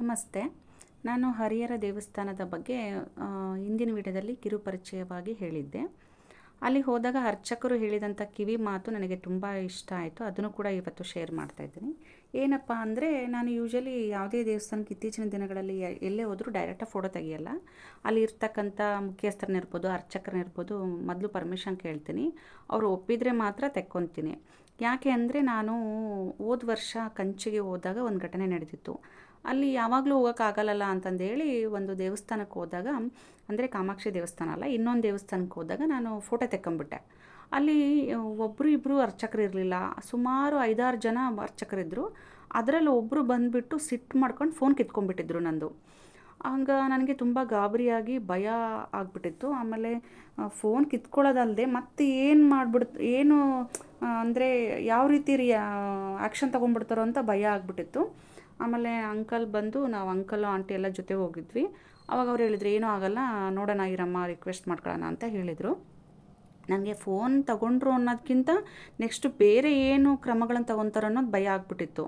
ನಮಸ್ತೆ. ನಾನು ಹರಿಹರ ದೇವಸ್ಥಾನದ ಬಗ್ಗೆ ಹಿಂದಿನ ವಿಡಿಯೋದಲ್ಲಿ ಕಿರುಪರಿಚಯವಾಗಿ ಹೇಳಿದ್ದೆ. ಅಲ್ಲಿ ಹೋದಾಗ ಅರ್ಚಕರು ಹೇಳಿದಂಥ ಕಿವಿ ಮಾತು ನನಗೆ ತುಂಬ ಇಷ್ಟ ಆಯಿತು. ಅದನ್ನು ಕೂಡ ಇವತ್ತು ಶೇರ್ ಮಾಡ್ತಾ ಇದ್ದೀನಿ. ಏನಪ್ಪ ಅಂದರೆ, ನಾನು ಯೂಶಲಿ ಯಾವುದೇ ದೇವಸ್ಥಾನಕ್ಕೆ ಇತ್ತೀಚಿನ ದಿನಗಳಲ್ಲಿ ಎಲ್ಲೇ ಹೋದರೂ ಡೈರೆಕ್ಟಾಗಿ ಫೋಟೋ ತೆಗಿಯಲ್ಲ. ಅಲ್ಲಿ ಇರ್ತಕ್ಕಂಥ ಮುಖ್ಯಸ್ಥರನ್ನಿರ್ಬೋದು ಅರ್ಚಕರನ್ನಿರ್ಬೋದು ಮೊದಲು ಪರ್ಮಿಷನ್ ಕೇಳ್ತೀನಿ. ಅವರು ಒಪ್ಪಿದರೆ ಮಾತ್ರ ತೆಕ್ಕೊತೀನಿ. ಯಾಕೆ ಅಂದರೆ, ನಾನು ಹೋದ ವರ್ಷ ಕಂಚಿಗೆ ಹೋದಾಗ ಒಂದು ಘಟನೆ ನಡೆದಿತ್ತು. ಅಲ್ಲಿ ಯಾವಾಗಲೂ ಹೋಗೋಕ್ಕಾಗಲ್ಲ ಅಂತಂದೇಳಿ ಒಂದು ದೇವಸ್ಥಾನಕ್ಕೆ ಹೋದಾಗ, ಅಂದರೆ ಕಾಮಾಕ್ಷಿ ದೇವಸ್ಥಾನ ಅಲ್ಲ, ಇನ್ನೊಂದು ದೇವಸ್ಥಾನಕ್ಕೆ ಹೋದಾಗ ನಾನು ಫೋಟೋ ತೆಕ್ಕೊಂಬಿಟ್ಟೆ. ಅಲ್ಲಿ ಒಬ್ಬರು ಇಬ್ಬರು ಅರ್ಚಕರು ಇರಲಿಲ್ಲ, ಸುಮಾರು ಐದಾರು ಜನ ಅರ್ಚಕರಿದ್ದರು ಅದರಲ್ಲಿ ಒಬ್ಬರು ಬಂದುಬಿಟ್ಟು ಸಿಟ್ಟು ಮಾಡ್ಕೊಂಡು ಫೋನ್ ಕಿತ್ಕೊಂಡ್ಬಿಟ್ಟಿದ್ರು ನಂದು. ಹಂಗ ನನಗೆ ತುಂಬ ಗಾಬರಿಯಾಗಿ ಭಯ ಆಗಿಬಿಟ್ಟಿತ್ತು. ಆಮೇಲೆ ಫೋನ್ ಕಿತ್ಕೊಳ್ಳೋದಲ್ಲದೆ ಮತ್ತೆ ಏನು ಮಾಡ್ಬಿಡ್ತು ಏನು ಅಂದರೆ ಯಾವ ರೀತಿ ರಿಯಾ ಆ್ಯಕ್ಷನ್ ತೊಗೊಂಡ್ಬಿಡ್ತಾರೋ ಅಂತ ಭಯ ಆಗಿಬಿಟ್ಟಿತ್ತು. ಆಮೇಲೆ ಅಂಕಲ್ ಬಂದು ನಾವು ಅಂಕಲು ಆಂಟಿ ಎಲ್ಲ ಜೊತೆ ಹೋಗಿದ್ವಿ. ಅವಾಗ ಅವ್ರು ಹೇಳಿದ್ರು, ಏನೂ ಆಗಲ್ಲ, ನೋಡೋಣ ಇರಮ್ಮ ರಿಕ್ವೆಸ್ಟ್ ಮಾಡ್ಕೊಳ್ಳೋಣ ಅಂತ ಹೇಳಿದರು. ನನಗೆ ಫೋನ್ ತಗೊಂಡ್ರು ಅನ್ನೋದಕ್ಕಿಂತ ನೆಕ್ಸ್ಟ್ ಬೇರೆ ಏನು ಕ್ರಮಗಳನ್ನು ತಗೊತಾರೋ ಅನ್ನೋದು ಭಯ ಆಗ್ಬಿಟ್ಟಿತ್ತು.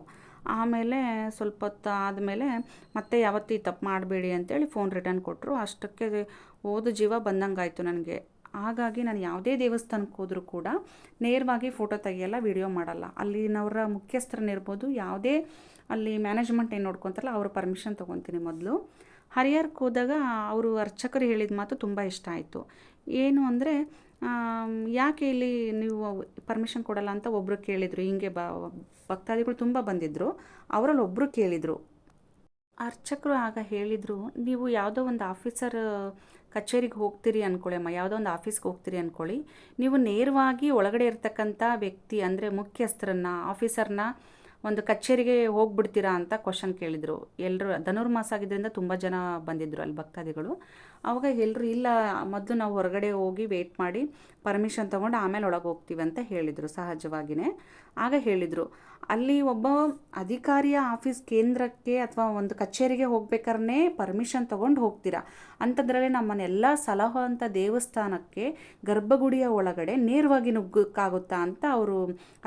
ಆಮೇಲೆ ಸ್ವಲ್ಪ ಹೊತ್ತು ಆದಮೇಲೆ, ಮತ್ತೆ ಯಾವತ್ತೂ ಈ ತಪ್ಪು ಮಾಡಬೇಡಿ ಅಂತೇಳಿ ಫೋನ್ ರಿಟರ್ನ್ ಕೊಟ್ಟರು ಅಷ್ಟಕ್ಕೆ ಓದು ಜೀವ ಬಂದಂಗಾಯಿತು ನನಗೆ ಹಾಗಾಗಿ ನಾನು ಯಾವುದೇ ದೇವಸ್ಥಾನಕ್ಕೆ ಹೋದರೂ ಕೂಡ ನೇರವಾಗಿ ಫೋಟೋ ತೆಗೆಯಲ್ಲ ವಿಡಿಯೋ ಮಾಡಲ್ಲ. ಅಲ್ಲಿನವರ ಮುಖ್ಯಸ್ಥರನ್ನಿರ್ಬೋದು ಯಾವುದೇ ಅಲ್ಲಿ ಮ್ಯಾನೇಜ್ಮೆಂಟ್ ಏನು ನೋಡ್ಕೊತಾರಲ್ಲ, ಅವ್ರ ಪರ್ಮಿಷನ್ ತೊಗೊತೀನಿ ಮೊದಲು. ಹರಿಹರಕ್ಕೆ ಹೋದಾಗ ಅವರು ಅರ್ಚಕರು ಹೇಳಿದ ಮಾತು ತುಂಬ ಇಷ್ಟ ಆಯಿತು. ಏನು ಅಂದರೆ ಯಾಕೆ ಇಲ್ಲಿ ನೀವು ಪರ್ಮಿಷನ್ ಕೊಡಲ್ಲ ಅಂತ ಒಬ್ಬರು ಕೇಳಿದರು. ಹಿಂಗೆ ಬ, ಭಕ್ತಾದಿಗಳು ತುಂಬ ಬಂದಿದ್ದರು ಅವರಲ್ಲಿ ಒಬ್ಬರು ಕೇಳಿದರು. ಅರ್ಚಕರು ಆಗ ಹೇಳಿದರು, ನೀವು ಯಾವುದೋ ಒಂದು ಆಫೀಸರ್, ಕಚೇರಿಗೆ ಹೋಗ್ತೀರಿ ಅಂದ್ಕೊಳ್ಳಿ ಅಮ್ಮ, ಯಾವುದೋ ಒಂದು ಆಫೀಸ್ಗೆ ಹೋಗ್ತೀರಿ ಅಂದ್ಕೊಳ್ಳಿ ನೀವು ನೇರವಾಗಿ ಒಳಗಡೆ ಇರ್ತಕ್ಕಂಥ ವ್ಯಕ್ತಿ, ಅಂದರೆ ಮುಖ್ಯಸ್ಥರನ್ನ, ಆಫೀಸರ್ನ ಒಂದು ಕಚೇರಿಗೆ ಹೋಗ್ಬಿಡ್ತೀರಾ ಅಂತ ಕ್ವಶನ್ ಕೇಳಿದರು. ಎಲ್ಲರೂ ಧನುರ್ಮಾಸ ಆಗಿದ್ದರಿಂದ ತುಂಬ ಜನ ಬಂದಿದ್ದರು ಅಲ್ಲಿ ಭಕ್ತಾದಿಗಳು. ಆವಾಗ ಎಲ್ಲರೂ ಇಲ್ಲ, ಮೊದಲು ನಾವು ಹೊರಗಡೆ ಹೋಗಿ ವೇಟ್ ಮಾಡಿ ಪರ್ಮಿಷನ್ ತೊಗೊಂಡು ಆಮೇಲೆ ಒಳಗೆ ಹೋಗ್ತೀವಿ ಅಂತ ಹೇಳಿದರು ಸಹಜವಾಗಿಯೇ ಆಗ ಹೇಳಿದರು, ಅಲ್ಲಿ ಒಬ್ಬ ಅಧಿಕಾರಿಯ ಆಫೀಸ್ ಕೇಂದ್ರಕ್ಕೆ ಅಥವಾ ಒಂದು ಕಚೇರಿಗೆ ಹೋಗ್ಬೇಕಾದ್ರೆ ಪರ್ಮಿಷನ್ ತೊಗೊಂಡು ಹೋಗ್ತೀರಾ? ಅಂಥದ್ರಲ್ಲಿ ನಮ್ಮನ್ನೆಲ್ಲ ಸಲಹೋ ಅಂತ ದೇವಸ್ಥಾನಕ್ಕೆ ಗರ್ಭಗುಡಿಯ ಒಳಗಡೆ ನೇರವಾಗಿ ನುಗ್ಗಕ್ಕಾಗುತ್ತಾ ಅಂತ ಅವರು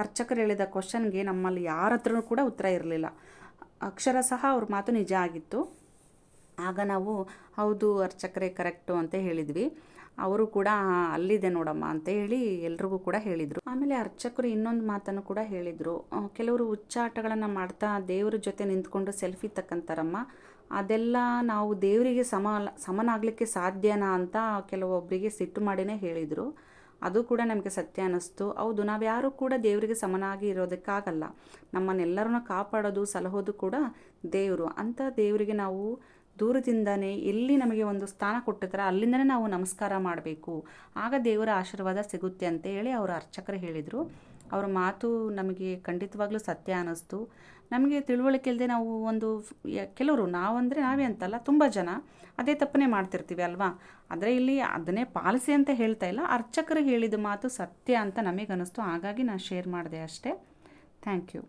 ಅರ್ಚಕರು ಹೇಳಿದ ಕ್ವಶನ್ಗೆ ನಮ್ಮಲ್ಲಿ ಯಾರ ಹತ್ರನೂ ಕೂಡ ಉತ್ತರ ಇರಲಿಲ್ಲ. ಅಕ್ಷರ ಸಹ ಅವ್ರ ಮಾತು ನಿಜ ಆಗಿತ್ತು. ಆಗ ನಾವು ಹೌದು ಅರ್ಚಕರೆ ಕರೆಕ್ಟು ಅಂತ ಹೇಳಿದ್ವಿ. ಅವರು ಕೂಡ ಅಲ್ಲಿದೆ ನೋಡಮ್ಮ ಅಂತ ಹೇಳಿ ಎಲ್ರಿಗೂ ಕೂಡ ಹೇಳಿದರು. ಆಮೇಲೆ ಅರ್ಚಕರು ಇನ್ನೊಂದು ಮಾತನ್ನು ಕೂಡ ಹೇಳಿದರು. ಕೆಲವರು ಹುಚ್ಚಾಟಗಳನ್ನು ಮಾಡ್ತಾ ದೇವರ ಜೊತೆ ನಿಂತ್ಕೊಂಡು ಸೆಲ್ಫಿ ತಕ್ಕಂತಾರಮ್ಮ. ಅದೆಲ್ಲ ನಾವು ದೇವರಿಗೆ ಸಮ ಸಮನಾಗಲಿಕ್ಕೆ ಸಾಧ್ಯನಾ ಅಂತ ಕೆಲವೊಬ್ಬರಿಗೆ ಸಿಟ್ಟು ಮಾಡಿನೇ ಹೇಳಿದರು. ಅದು ಕೂಡ ನಮಗೆ ಸತ್ಯ ಅನ್ನಿಸ್ತು. ಹೌದು, ನಾವು ಯಾರು ಕೂಡ ದೇವರಿಗೆ ಸಮನಾಗಿ ಇರೋದಕ್ಕಾಗಲ್ಲ. ನಮ್ಮನ್ನೆಲ್ಲರನ್ನ ಕಾಪಾಡೋದು, ಸಲಹೋದು ಕೂಡ ದೇವರು. ಅಂಥ ದೇವರಿಗೆ ನಾವು ದೂರದಿಂದನೇ ಎಲ್ಲಿ ನಮಗೆ ಒಂದು ಸ್ಥಾನ ಕೊಟ್ಟಿರ್ತಾರೆ ಅಲ್ಲಿಂದನೇ ನಾವು ನಮಸ್ಕಾರ ಮಾಡಬೇಕು. ಆಗ ದೇವರ ಆಶೀರ್ವಾದ ಸಿಗುತ್ತೆ ಅಂತ ಹೇಳಿ ಅವರು ಅರ್ಚಕರು ಹೇಳಿದರು. ಅವ್ರ ಮಾತು ನಮಗೆ ಖಂಡಿತವಾಗ್ಲೂ ಸತ್ಯ ಅನ್ನಿಸ್ತು. ನಮಗೆ ತಿಳುವಳಿಕೆ ಇಲ್ಲದೆ ನಾವು ಒಂದು ಕೆಲವರು, ನಾವಂದರೆ ನಾವೇ ಅಂತಲ್ಲ, ತುಂಬ ಜನ ಅದೇ ತಪ್ಪನ್ನೇ ಮಾಡ್ತಿರ್ತೀವಿ ಅಲ್ವಾ? ಆದರೆ ಇಲ್ಲಿ ಅದನ್ನೇ ಪಾಲಿಸಿ ಅಂತ ಹೇಳ್ತಾ ಇಲ್ಲ. ಅರ್ಚಕರು ಹೇಳಿದ ಮಾತು ಸತ್ಯ ಅಂತ ನಮಗೆ ಅನ್ನಿಸ್ತು ಹಾಗಾಗಿ ನಾನು ಶೇರ್ ಮಾಡಿದೆ ಅಷ್ಟೇ. Thank you